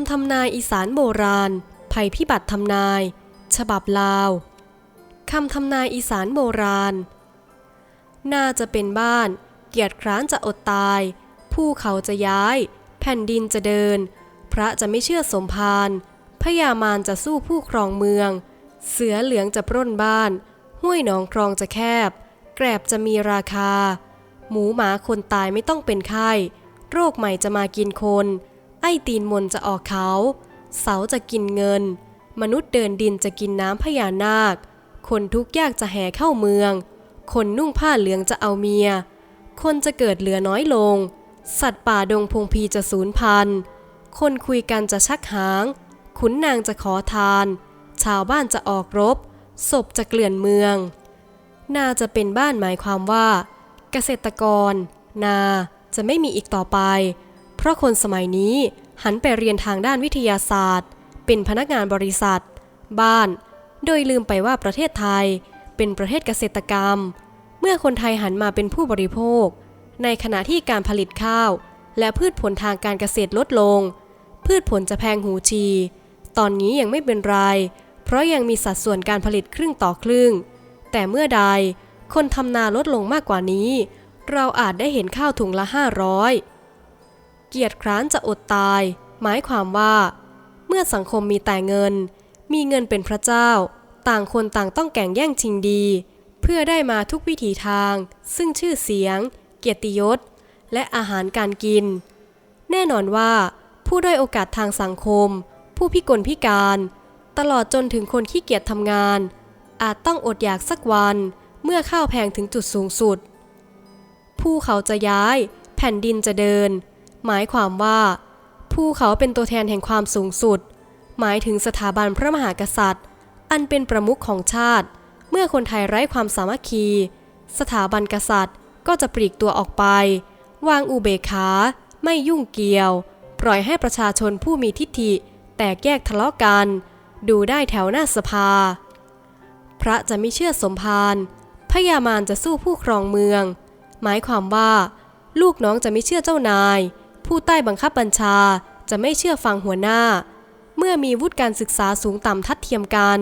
ำทำนายอีสานโบราณ ภัยพิบัติทำนาย ฉบับลาวคำทำนายอีสานโบราณ น่าจะเป็นบ้าน เกียรติคร้านจะอดตาย ผู้เขาจะย้าย แผ่นดินจะเดิน พระจะไม่เชื่อสมภารพญามารจะสู้ผู้ครองเมือง เสือเหลืองจะปล้นบ้าน ห้วยหนองคลองจะแคบ แกรบจะมีราคา หมูหมาคนตายไม่ต้องเป็นไข้ โรคใหม่จะมากินคน ไอ้ตีนมนจะออกเขา เสาจะกินเงิน มนุษย์เดินดินจะกินน้ำพญานาค คนทุกข์ยากจะแห่เข้าเมือง คนนุ่งผ้าเหลืองจะเอาเมีย คนจะเกิดเหลือน้อยลง สัตว์ป่าดงพงพีจะสูญพันธุ์ คนคุยกันจะชักหาง ขุนนางจะขอทาน ชาวบ้านจะออกรบ ศพจะเกลื่อนเมือง นาจะเป็นบ้านหมายความว่า เกษตรกร นาจะไม่มีอีกต่อไป ราะคนสมัยนี้หันไปเรียนทางด้านวิทยาศาสตร์ เป็นพนักงานบริษัท บ้าน โดยลืมไปว่าประเทศไทย เป็นประเทศเกษตรกรรม เมื่อคนไทยหันมาเป็นผู้บริโภค ในขณะที่การผลิตข้าว และพืชผลทางการเกษตรลดลง พืชผลจะแพงหูชี ตอนนี้ยังไม่เป็นไร เพราะยังมีสัดส่วนการผลิตครึ่งต่อครึ่ง แต่เมื่อใดคนทำนาลดลงมากกว่านี้ เราอาจได้เห็นข้าวถุงละ 500 เกียรติคร้านจะอดตาย หมายความว่า เมื่อสังคมมีแต่เงิน มีเงินเป็นพระเจ้า ต่างคนต่างต้องแก่งแย่งชิงดี เพื่อได้มาทุกวิถีทาง ซึ่งชื่อเสียง เกียรติยศ และอาหารการกิน แน่นอนว่า ผู้ด้อยโอกาสทางสังคม ผู้พิกลพิการ ตลอดจนถึงคนขี้เกียจทำงาน อาจต้องอดอยากสักวันเมื่อข้าวแพงถึงจุดสูงสุด ผู้เขาจะย้าย แผ่นดินจะเดิน หมายความว่า ผู้เขาเป็นตัวแทนแห่งความสูงสุด หมายถึงสถาบันพระมหากษัตริย์ อันเป็นประมุขของชาติ เมื่อคนไทยไร้ความสามัคคี สถาบันกษัตริย์ก็จะปลีกตัวออกไป วางอุเบกขา ไม่ยุ่งเกี่ยว ปล่อยให้ประชาชนผู้มีทิฐิ แตกแยกทะเลาะกัน ดูได้แถวหน้าสภา พระจะไม่เชื่อสมภารพญามารจะสู้ผู้ครองเมือง หมายความว่า ลูกน้องจะไม่เชื่อเจ้านาย ผู้ใต้บังคับบัญชาจะไม่เชื่อฟังหัวหน้า เมื่อมีวุฒิการศึกษาสูงต่ำทัดเทียมกัน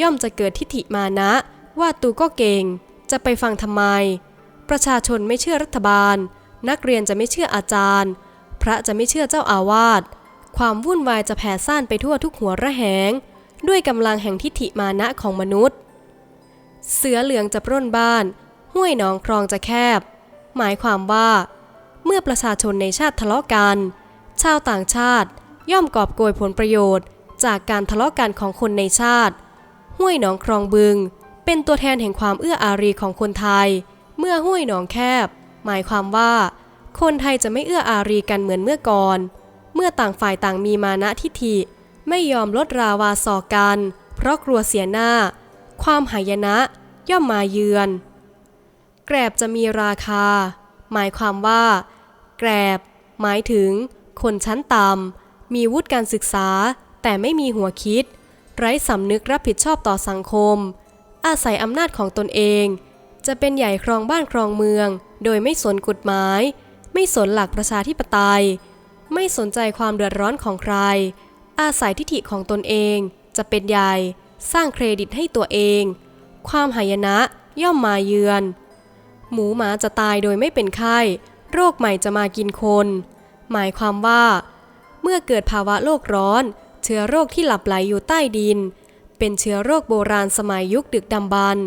ย่อมจะเกิดทิฐิมานะ ว่าตูก็เก่ง จะไปฟังทำไม ประชาชนไม่เชื่อรัฐบาล นักเรียนจะไม่เชื่ออาจารย์ พระจะไม่เชื่อเจ้าอาวาสความวุ่นวายจะแผ่ซ่านไปทั่วทุกหัวระแหง ด้วยกำลังแห่งทิฐิมานะของมนุษย์ เสือเหลืองจะปล้นบ้าน ห้วยหนองคลองจะแคบ หมายความว่า เมื่อประชาชนในชาติทะเลาะกัน ชาวต่างชาติย่อมกอบโกยผลประโยชน์ จากการทะเลาะกันของคนในชาติ ห้วยหนองคลองบึง เป็นตัวแทนแห่งความเอื้ออารีของคนไทย เมื่อห้วยหนองแคบ หมายความว่า คนไทยจะไม่เอื้ออารีกันเหมือนเมื่อก่อน เมื่อต่างฝ่ายต่างมีมานะทิฐิ ไม่ยอมลดราวาสอกัน เพราะกลัวเสียหน้า ความหายนะย่อมมาเยือน แกรบจะมีราคา หมายความว่า แกรบ หมายถึง คนชั้นต่ำ มีวุฒิการศึกษา แต่ไม่มีหัวคิด ไร้สำนึกรับผิดชอบต่อสังคม อาศัยอำนาจของตนเอง จะเป็นใหญ่ครองบ้านครองเมือง โดยไม่สนกฎหมาย ไม่สนหลักประชาธิปไตย ไม่สนใจความเดือดร้อนของใคร อาศัยทิฐิของตนเอง จะเป็นใหญ่ สร้างเครดิตให้ตัวเอง ความหายนะย่อมมาเยือน หมูหมาจะตายโดยไม่เป็นไข้ โรคใหม่จะมากินคน หมายความว่า เมื่อเกิดภาวะโลกร้อน เชื้อโรคที่หลับไหลอยู่ใต้ดิน เป็นเชื้อโรคโบราณสมัยยุคดึกดำบรร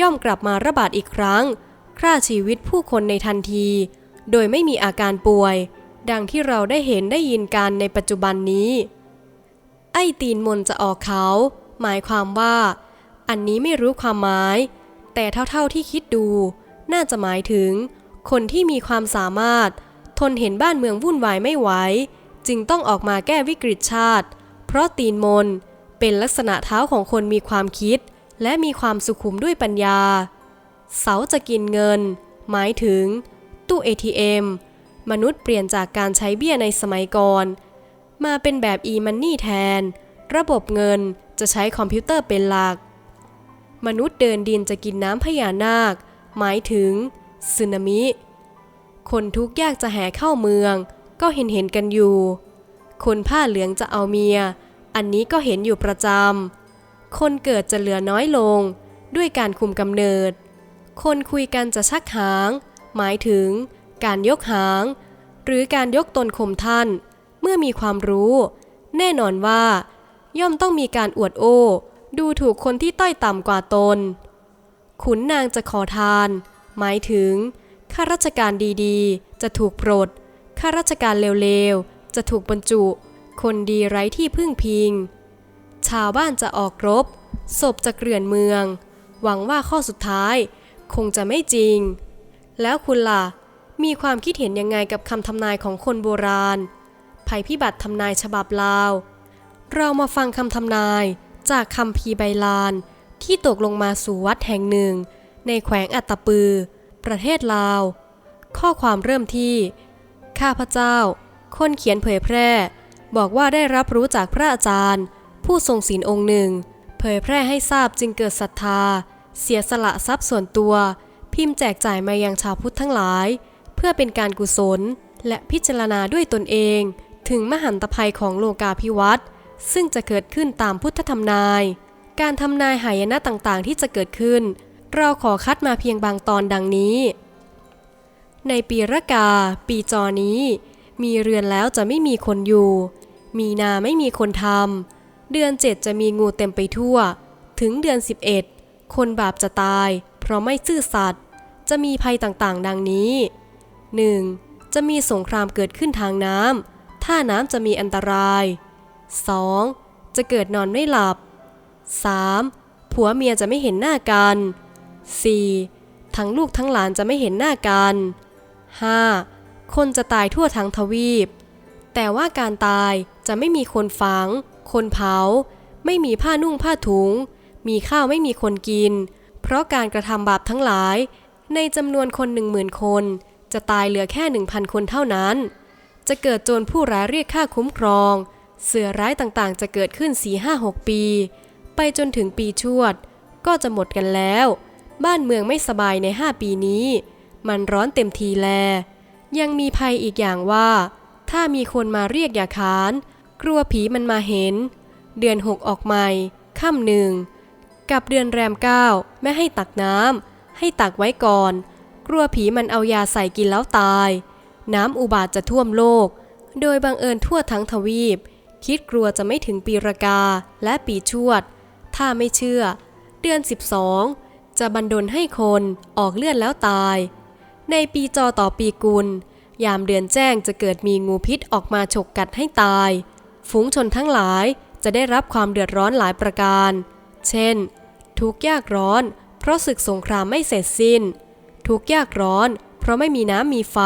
ย่อมกลับมาระบาดอีกครั้งฆ่าชีวิตผู้คนในทันที โดยไม่มีอาการป่วย ดังที่เราได้เห็นได้ยินกันในปัจจุบันนี้ ไอ้ตีนมนจะออกเขา หมายความว่า อันนี้ไม่รู้ความหมาย แต่เท่าๆที่คิดดู น่าจะหมายถึง คนที่มีความสามารถ ทนเห็นบ้านเมืองวุ่นวายไม่ไหว จึงต้องออกมาแก้วิกฤตชาติ เพราะตีนมน เป็นลักษณะเท้าของคนมีความคิด และมีความสุขุมด้วยปัญญา เสาจะกินเงิน หมายถึง ตู้ ATM มนุษย์เปลี่ยนจากการใช้เบี้ยในสมัยก่อน มาเป็นแบบ e-money แทน ระบบเงินจะใช้คอมพิวเตอร์เป็นหลัก มนุษย์เดินดินจะกินน้ำพญานาค หมายถึง สึนามิ คนทุกข์ยากจะแห่เข้าเมือง ก็เห็นเห็นกันอยู่ คนผ้าเหลืองจะเอาเมีย อันนี้ก็เห็นอยู่ประจำ คนเกิดจะเหลือน้อยลง ด้วยการคุมกำเนิด คนคุยกันจะชักหาง หมายถึง การยกหาง หรือการยกตนข่มท่าน เมื่อมีความรู้ แน่นอนว่า ย่อมต้องมีการอวดโอ้ดูถูกคนที่ต้อยต่ำกว่าตน ขุนนางจะขอทาน หมายถึงข้าราชการดีๆ จะถูกปรดข้าราชการเลวๆ จะถูกบรรจุ คนดีไร้ที่พึ่งพิง ชาวบ้านจะออกรบ ศพจะเกลื่อนเมือง หวังว่าข้อสุดท้าย คงจะไม่จริง แล้วคุณล่ะ มีความคิดเห็นยังไงกับคำทำนายของคนโบราณ ภัยพิบัติทำนายฉบับลาว เรามาฟังคำทำนายจากคำพีใบลานที่ตกลงมาสู่วัดแห่งหนึ่ง ในแขวงอัตตปือ ประเทศลาว ข้อความเริ่มที่ ข้าพเจ้า คนเขียนเผยแพร่ บอกว่าได้รับรู้จากพระอาจารย์ ผู้ทรงศีลองค์หนึ่ง เผยแพร่ให้ทราบจึงเกิดศรัทธา เสียสละทรัพย์ส่วนตัว พิมพ์แจกจ่ายมายังชาวพุทธทั้งหลาย เพื่อเป็นการกุศล และพิจารณาด้วยตนเอง ถึงมหันตภัยของโลกาภิวัตน์ซึ่งจะเกิดขึ้นตามพุทธธรรมนาย การทำนายหายนะต่างๆ ที่จะเกิดขึ้น เราขอคัดมาเพียงบางตอนดังนี้ ในปีระกา ปีจอนี้ มีเรือนแล้วจะไม่มีคนอยู่ มีนาไม่มีคนทำเดือนเจ็ดจะมีงูเต็มไปทั่ว ถึงเดือน 11 คนบาปจะตาย เพราะไม่ซื่อสัตย์จะมีภัยต่างๆ ดังนี้ 1. จะมีสงครามเกิดขึ้นทางน้ำถ้าน้ำจะมีอันตราย 2. จะเกิดนอนไม่หลับ 3. ผัวเมียจะไม่เห็นหน้ากัน 4. ทั้งลูกทั้งหลานจะไม่เห็นหน้ากัน 5. คนจะตายทั่วทั้งทวีป แต่ว่าการตายจะไม่มีคนฝัง คนเผา ไม่มีผ้านุ่งผ้าถุง มีข้าวไม่มีคนกิน เพราะการกระทำบาปทั้งหลาย ในจำนวนคนหนึ่งหมื่นคน จะตายเหลือแค่หนึ่งพันคนเท่านั้น จะเกิดโจรผู้ร้ายเรียกค่าคุ้มครอง เสือร้ายต่างๆ จะเกิดขึ้น4 5 6ปี ไปจนถึงปีชวด ก็จะหมดกันแล้ว บ้านเมืองไม่สบายใน5ปีนี้ มันร้อนเต็มทีแล ยังมีภัยอีกอย่างว่า ถ้ามีคนมาเรียกอย่าขาน กลัวผีมันมาเห็น เดือนหกออกใหม่ค่ำหนึ่ง กับเดือนแรมเก้าไม่ให้ตักน้ำให้ตักไว้ก่อน กลัวผีมันเอายาใส่กินแล้วตาย น้ำอุบาทจะท่วมโลก โดยบังเอิญทั่วทั้งทวีป คิดกลัวจะไม่ถึงปีรากาและปีชวด ถ้าไม่เชื่อ เดือน 12 จะบันดลให้คนออกเลือดแล้วตาย ในปีจอต่อปีกุล ยามเดือนแจ้งจะเกิดมีงูพิษออกมาฉกกัดให้ตาย ฝูงชนทั้งหลายจะได้รับความเดือดร้อนหลายประการ เช่น ทุกข์ยากร้อน เพราะศึกสงครามไม่เสร็จสิ้น ทุกข์ยากร้อน เพราะไม่มีน้ำมีไฟ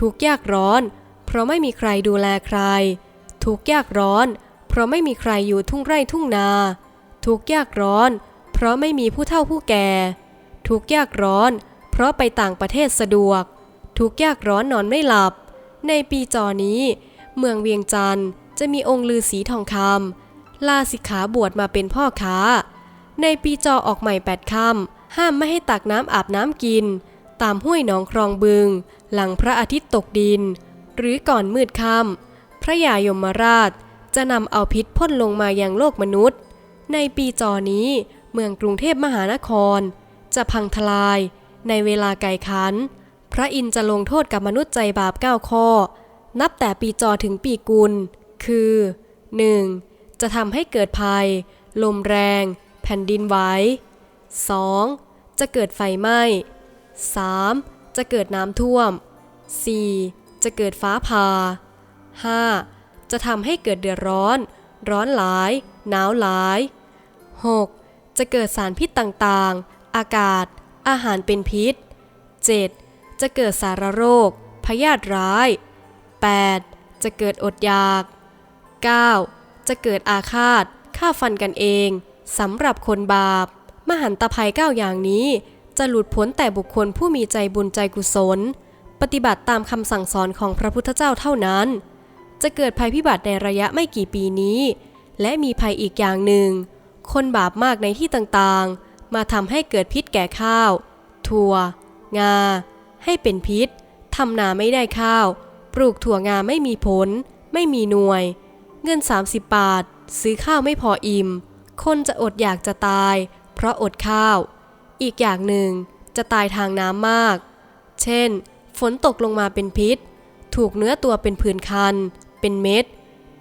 ทุกข์ยากร้อน เพราะไม่มีใครดูแลใคร ทุกข์ยากร้อน เพราะไม่มีใครอยู่ทุ่งไร่ทุ่งนา ทุกข์ยากร้อนเพราะไม่มีผู้เฒ่าผู้แก่ ทุกข์ยากร้อน เพราะไปต่างประเทศสะดวก ทุกข์ยากร้อนนอนไม่หลับ ในปีจอนี้ เมืองเวียงจันทร์จะมีองค์ลือสีทองคำลาสิกขาบวชมาเป็นพ่อค้า ในปีจอออกใหม่แปดคำห้ามไม่ให้ตักน้ำอาบน้ำกิน ตามห้วยหนองคลองบึง หลังพระอาทิตย์ตกดิน หรือก่อนมืดค่ำพระยายมราชจะนำเอาพิษพ่นลงมายังโลกมนุษย์ ในปีจอนี้ เมืองกรุงเทพมหานคร จะพังทลาย ในเวลาไก่ขัน พระอินทร์จะลงโทษกับมนุษย์ใจบาปเก้าข้อ นับแต่ปีจอถึงปีกุล คือ 1. จะทำให้เกิดภัย ลมแรง แผ่นดินไหว 2. จะเกิดไฟไหม้ 3. จะเกิดน้ำท่วม 4. จะเกิดฟ้าผ่า 5. จะทำให้เกิดเดือดร้อน ร้อนหลาย หนาวหลาย 6. จะเกิดสารพิษต่างๆ อากาศ อาหารเป็นพิษ 7. จะเกิดสารโรค พยาธิร้าย 8. จะเกิดอดอยาก 9. จะเกิดอาฆาตฆ่าฟันกันเองสำหรับคนบาป มหันตภัยเก้าอย่างนี้ จะหลุดพ้นแต่บุคคลผู้มีใจบุญใจกุศล ปฏิบัติตามคำสั่งสอนของพระพุทธเจ้าเท่านั้น จะเกิดภัยพิบัติในระยะไม่กี่ปีนี้ และมีภัยอีกอย่างหนึ่ง คนบาปมากในที่ต่างๆ มาทำให้เกิดพิษแก่ข้าว ถั่ว งา ให้เป็นพิษทำนาไม่ได้ข้าว ปลูกถั่วงาไม่มีผลไม่ไม่มีหน่วย เงิน 30 บาท ซื้อข้าวไม่พออิ่ม คนจะอดอยากจะตาย เพราะอดข้าว อีกอย่างหนึ่งจะตายทางน้ำมาก เช่น ฝนตกลงมาเป็นพิษ ถูกเนื้อตัวเป็นผื่นคัน เป็นเม็ด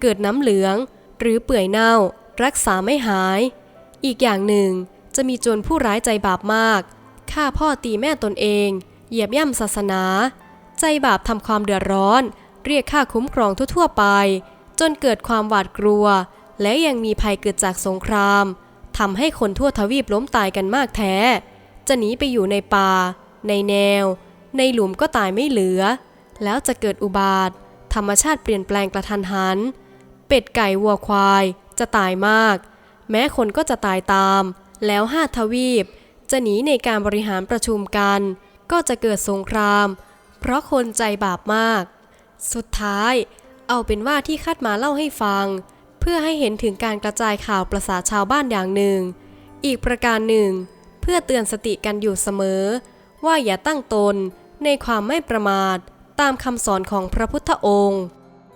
เกิดน้ำเหลือง หรือเปื่อยเน่า รักษาไม่หาย อีกอย่างหนึ่งจะมีโจรผู้ร้ายใจบาปมากฆ่าพ่อตีแม่ตนเอง เหยียบย่ำศาสนา ใจบาปทำความเดือดร้อน เรียกค่าคุ้มครองทั่วๆไป จนเกิดความหวาดกลัว และยังมีภัยเกิดจากสงครามทำให้คนทั่วทวีปล้มตายกันมากแท้ จะหนีไปอยู่ในป่า ในแนว ในหลุมก็ตายไม่เหลือ แล้วจะเกิดอุบาท ธรรมชาติเปลี่ยนแปลงกระทันหัน เป็ดไก่วัวควายจะตายมาก แม้คนก็จะตายตาม แล้วห้าทวีป จะหนีในการบริหารประชุมกัน ก็จะเกิดสงคราม เพราะคนใจบาปมาก สุดท้าย เอาเป็นว่าที่คัดมาเล่าให้ฟัง เพื่อให้เห็นถึงการกระจายข่าวประสาชาวบ้านอย่างหนึ่ง อีกประการหนึ่ง เพื่อเตือนสติกันอยู่เสมอ ว่าอย่าตั้งตนในความไม่ประมาทตามคำสอนของพระพุทธองค์